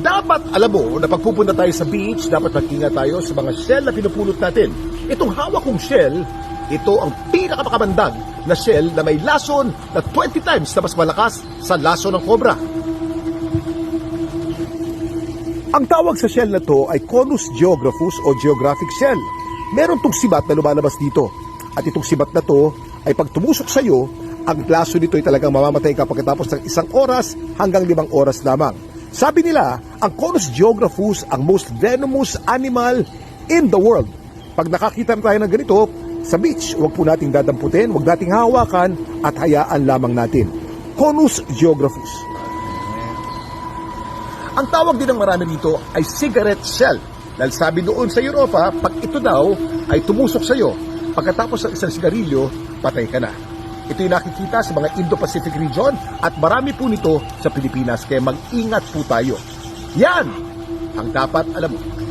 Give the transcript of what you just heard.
Dapat alam mo na pagpupunta tayo sa beach, dapat mag-ingat tayo sa mga shell na pinupulot natin. Itong hawak kong shell, ito ang pinakapakamandag na shell na may lason na 20 times na mas malakas sa lason ng cobra. Ang tawag sa shell na to ay Conus geographus o geographic shell. Meron tong sibat na lumalabas dito. At itong sibat na to ay pag tumusok sa iyo, ang laso nito ay talagang mamamatay ka pagkatapos ng isang oras hanggang limang oras lamang. Sabi nila, ang Conus geographus ang most venomous animal in the world. Pag nakakita na tayo ng ganito, sa beach, huwag po nating dadamputin, huwag nating hawakan at hayaan lamang natin. Conus geographus. Ang tawag din ng marami dito ay cigarette shell. Dahil sabi doon sa Europa, pag ito daw ay tumusok sa iyo, pagkatapos ng isang sigarilyo, patay ka na. Ito yung nakikita sa mga Indo-Pacific region at marami po nito sa Pilipinas kaya mag-ingat po tayo. Yan ang dapat alam mo.